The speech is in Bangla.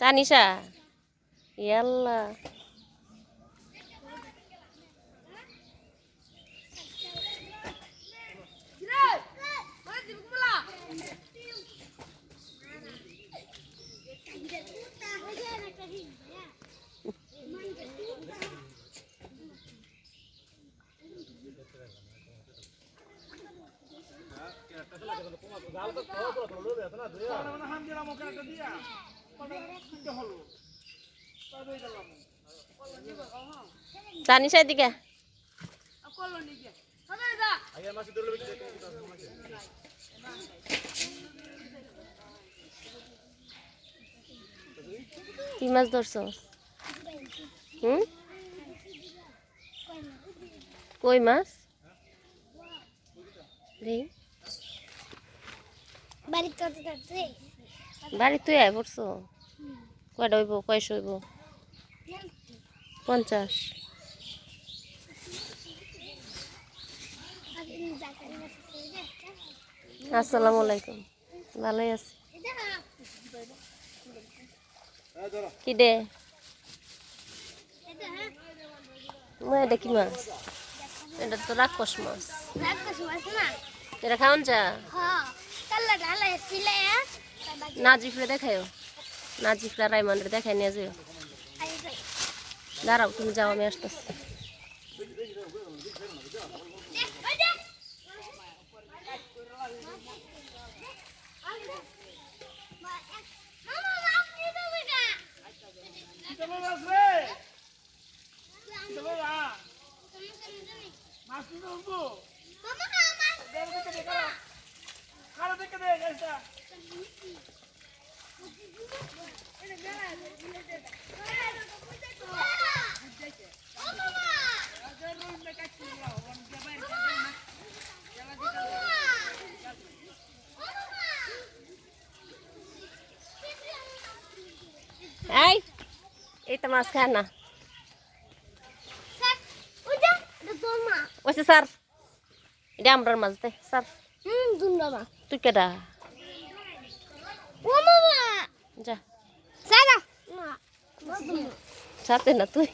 তানিশা ইয়াল্লা। তানিশা এদিকে কি মাছ ধরছো? হুম? কই মাছ? দেখি বাড়ি তুই আয় পড়ছো? কয়টা হইব? কয়শো হইব? পঞ্চাশ। আসসালামু আলাইকুম। ভালোই আছি। কি দে? এটা কি মাছ? এটা তো রাক্ষস মাছ। এটা খাওন যা নাজিফরে দেখা요 নাজিফরা রাইমন্ডে দেখাই নিয়ে যাও দাঁড়াও তুমি যাও আমি আসতেছি এই এই তো মাছ খায় না ওইসে স্যার এটা আমরার মাছ দে স্যার তুই কেডা? যা। সাথে না তুই।